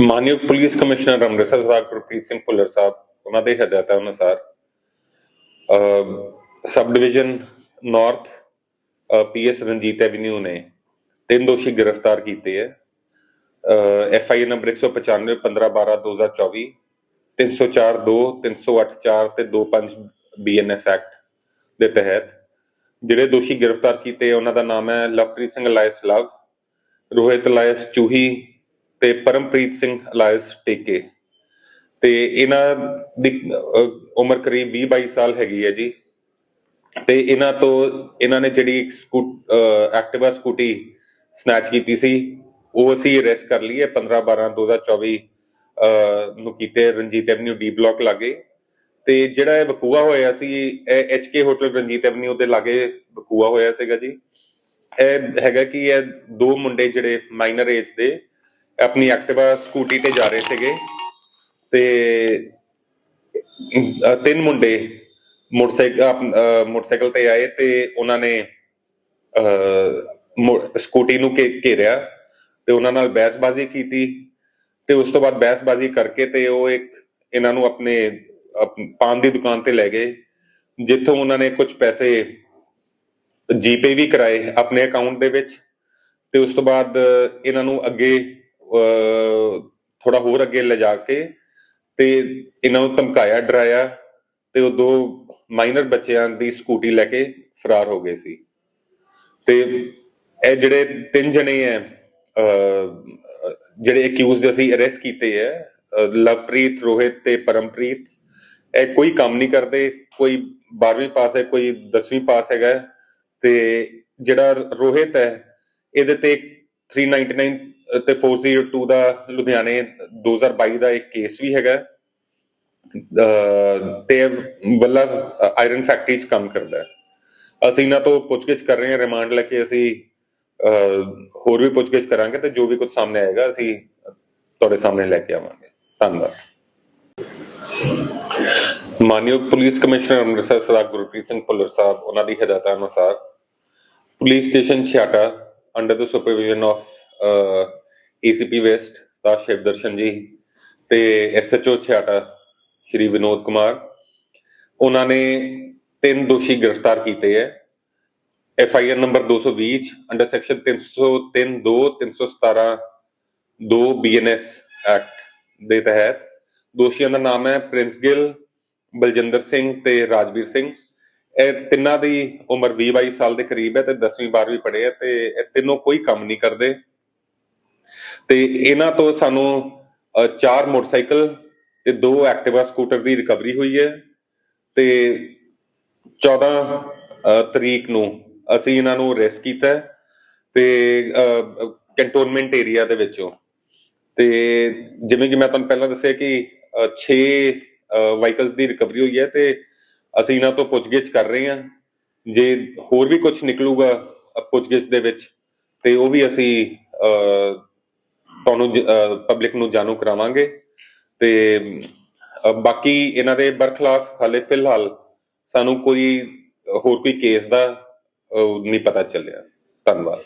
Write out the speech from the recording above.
ਮਾਨਯੋਗ police commissioner Amritsar Sardar Gurpreet Singh Bhullar Sahib, ਉਹਨਾਂ ਦੇ ਹਦਾਇਤਾਂ ਅਨੁਸਾਰ sub division north PS Ranjit avenue ਨੇ ਤਿੰਨ ਦੋਸ਼ੀ ਗ੍ਰਿਫਤਾਰ ਕੀਤੇ ਹੈ। ਐਫ ਆਈ ਨੰਬਰ 195 15 2024 304 2 308 4 ਤੇ 25 ਬੀਐਨਐਸ ਐਕਟ ਦੇ ਤਹਿਤ। ਜਿਹੜੇ ਦੋਸ਼ੀ ਗ੍ਰਿਫਤਾਰ ਕੀਤੇ ਉਹਨਾਂ ਦਾ ਨਾਮ ਹੈ Lovepreet Singh alias Love Rohit alias Chuhi ਤੇ ਪਰਮਪ੍ਰੀਤ ਸਿੰਘ ਅਲਾਇਸ ਟੇਕੇ। ਤੇ ਇਹਨਾਂ ਦੀ ਉਮਰ ਕਰੀਬ 20 22 ਸਾਲ ਹੈਗੀ ਹੈ ਜੀ। ਤੇ ਇਹਨਾਂ ਤੋਂ, ਇਹਨਾਂ ਨੇ ਜਿਹੜੀ ਐਕਟਿਵਾ ਸਕੂਟੀ ਸਨੈਚ ਕੀਤੀ ਸੀ, ਉਹ ਅਸੀਂ ਅਰੈਸਟ ਕਰ ਲਈ ਹੈ 15 12 2024 ਨੂੰ ਕੀਤੇ ਰਣਜੀਤ ਐਵਨਿਊ ਡੀ ਬਲਾਕ ਲਾਗੇ। ਤੇ ਜਿਹੜਾ ਇਹ ਵਕੂਆ ਹੋਇਆ ਸੀ, ਇਹ ਐਚਕੇ ਹੋਟਲ ਰਣਜੀਤ ਐਵਨਿਊ ਦੇ ਲਾਗੇ ਵਕੂਆ ਹੋਇਆ ਸੀਗਾ ਜੀ। ਇਹ ਹੈਗਾ ਕਿ ਇਹ ਦੋ ਮੁੰਡੇ ਜਿਹੜੇ ਮਾਈਨਰ ਏਜ ਦੇ ਆਪਣੀ ਐਕਟਿਵਾ ਸਕੂਟੀ ਤੇ ਜਾ ਰਹੇ ਸੀਗੇ ਤੇ ਤਿੰਨ ਮੁੰਡੇ ਮੋਟਰਸਾਈਕਲ ਮੋਟਰਸਾਈਕਲ ਤੇ ਆਏ ਤੇ ਉਹਨਾਂ ਨੇ ਸਕੂਟੀ ਨੂੰ ਘੇਰਿਆ ਤੇ ਉਹਨਾਂ ਨਾਲ ਬਹਿਸਬਾਜ਼ੀ ਕੀਤੀ ਤੇ ਉਸ ਤੋਂ ਬਾਅਦ ਬਹਿਸਬਾਜ਼ੀ ਕਰਕੇ ਤੇ ਉਹ ਇੱਕ ਇਹਨਾਂ ਨੂੰ ਆਪਣੇ ਪਾਨ ਦੀ ਦੁਕਾਨ ਤੇ ਲੈ ਗਏ, ਜਿੱਥੋਂ ਉਹਨਾਂ ਨੇ ਕੁਝ ਪੈਸੇ ਜੀਪੇ ਵੀ ਕਰਾਏ ਆਪਣੇ ਅਕਾਊਂਟ ਦੇ ਵਿੱਚ ਤੇ ਉਸ ਤੋਂ ਬਾਅਦ ਇਹਨਾਂ ਨੂੰ ਅੱਗੇ ਥੋੜਾ ਹੋਰ ਅੱਗੇ ਲਿਜਾ ਕੇ ਤੇ ਇਹਨਾਂ ਨੂੰ ਧਮਕਾਇਆ, ਡਰਾਇਆ ਤੇ ਉਹ ਦੋ ਮਾਈਨਰ ਬੱਚਿਆਂ ਦੀ ਸਕੂਟੀ ਲੈ ਕੇ ਫਰਾਰ ਹੋ ਗਏ ਸੀ। ਤੇ ਇਹ ਜਿਹੜੇ ਤਿੰਨ ਜਣੇ ਹੈ ਜਿਹੜੇ ਅਕਿਊਜ਼ਡ ਅਸੀਂ ਅਰੈਸਟ ਕੀਤੇ ਹੈ ਲਵਪ੍ਰੀਤ, ਰੋਹਿਤ ਤੇ ਪਰਮਪ੍ਰੀਤ, ਇਹ ਕੋਈ ਕੰਮ ਨਹੀਂ ਕਰਦੇ, ਕੋਈ 12ਵੀਂ ਪਾਸ ਹੈ, ਕੋਈ 10ਵੀਂ ਪਾਸ ਹੈਗਾ, ਤੇ ਜਿਹੜਾ ਰੋਹਿਤ ਹੈ, ਇਹਦੇ ਤੇ 399 ਤੇ 402 ਦਾ ਲੁਧਿਆਣੇ 2022 ਦਾ ਇੱਕ ਕੇਸ ਵੀ ਹੈਗਾ। ਤੇ ਵੱਲਾ ਆਇਰਨ ਫੈਕਟਰੀ 'ਚ ਕੰਮ ਕਰਦਾ ਹੈ। ਅਸੀਂ ਇਹਨਾਂ ਤੋਂ ਪੁੱਛਗਿੱਛ ਕਰ ਰਹੇ ਹਾਂ ਰਿਮਾਂਡ ਲੈ ਕੇ ਅਸੀਂ ਹੋਰ ਵੀ ਪੁੱਛਗਿੱਛ ਕਰਾਂਗੇ ਤੇ ਜੋ ਵੀ ਕੁਝ ਸਾਹਮਣੇ ਆਏਗਾ ਅਸੀਂ ਤੁਹਾਡੇ ਸਾਹਮਣੇ ਲੈ ਕੇ ਆਵਾਂਗੇ। ਧੰਨਵਾਦ। ਮਾਨਯੋਗ ਪੁਲਿਸ ਕਮਿਸ਼ਨਰ ਅੰਮ੍ਰਿਤਸਰ ਸਰਦਾਰ ਗੁਰਪ੍ਰੀਤ ਸਿੰਘ ਭੁੱਲਰ ਸਾਹਿਬ, ਉਹਨਾਂ ਦੀ ਹਦਾਇਤਾਂ ਅਨੁਸਾਰ police station Chheharta under the supervision of ACP west ਦਾ ਸ਼ਿਵਦਰਸ਼ਨ ਜੀ ਤੇ ਐਸਐਚਓ ਛਿਆਟਾ ਸ਼੍ਰੀ ਵਿਨੋਦ ਕੁਮਾਰ। ਉਹਨਾਂ ਨੇ ਤਿੰਨ ਦੋਸ਼ੀ ਗ੍ਰਿਫਤਾਰ ਕੀਤੇ ਹੈ F I R number 220 under section 303 2 317 2 BNS act ਦੇ ਤਹਿਤ। ਦੋਸ਼ੀਆਂ ਦਾ ਨਾਮ ਹੈ ਪ੍ਰਿੰਸ ਗਿੱਲ, ਬਲਜਿੰਦਰ ਸਿੰਘ ਤੇ ਰਾਜਵੀਰ ਸਿੰਘ। ਇਹ ਤਿੰਨਾਂ ਦੀ ਉਮਰ 20 22 ਸਾਲ ਦੇ ਕਰੀਬ ਹੈ ਤੇ 10ਵੀਂ 12ਵੀਂ ਪੜ੍ਹੇ ਹੈ ਤੇ ਇਹ ਤਿੰਨੋਂ ਕੋਈ ਕੰਮ ਨਹੀਂ ਕਰਦੇ। ਤੇ ਇਹਨਾਂ ਤੋਂ ਸਾਨੂੰ ਚਾਰ ਮੋਟਰਸਾਈਕਲ ਤੇ ਦੋ ਐਕਟਿਵਾ ਸਕੂਟਰ ਦੀ ਰਿਕਵਰੀ ਹੋਈ ਹੈ ਤੇ 14 ਤਰੀਕ ਨੂੰ ਅਸੀਂ ਇਹਨਾਂ ਨੂੰ ਅਰੈਸਟ ਕੀਤਾ ਤੇ ਕੈਂਟੋਨਮੈਂਟ ਏਰੀਆ ਦੇ ਵਿੱਚੋਂ। ਤੇ ਜਿਵੇਂ ਕਿ ਮੈਂ ਤੁਹਾਨੂੰ ਪਹਿਲਾਂ ਦੱਸਿਆ ਕਿ 6 ਵਾਹੀਕਲਸ ਦੀ ਰਿਕਵਰੀ ਹੋਈ ਹੈ ਤੇ ਅਸੀਂ ਇਹਨਾਂ ਤੋਂ ਪੁੱਛਗਿੱਛ ਕਰ ਰਹੇ ਹਾਂ। ਜੇ ਹੋਰ ਵੀ ਕੁਝ ਨਿਕਲੂਗਾ ਪੁੱਛਗਿੱਛ ਦੇ ਵਿੱਚ ਤੇ ਉਹ ਵੀ ਅਸੀਂ ਤੁਹਾਨੂੰ ਪਬਲਿਕ ਨੂੰ ਜਾਣੂ ਕਰਾਵਾਂਗੇ। ਤੇ ਬਾਕੀ ਇਹਨਾਂ ਦੇ ਬਰਖਲਾਫ ਹਾਲੇ ਫਿਲਹਾਲ ਸਾਨੂੰ ਕੋਈ ਹੋਰ ਕੋਈ ਕੇਸ ਦਾ ਅ, ਨਹੀਂ ਪਤਾ ਚੱਲਿਆ। ਧੰਨਵਾਦ।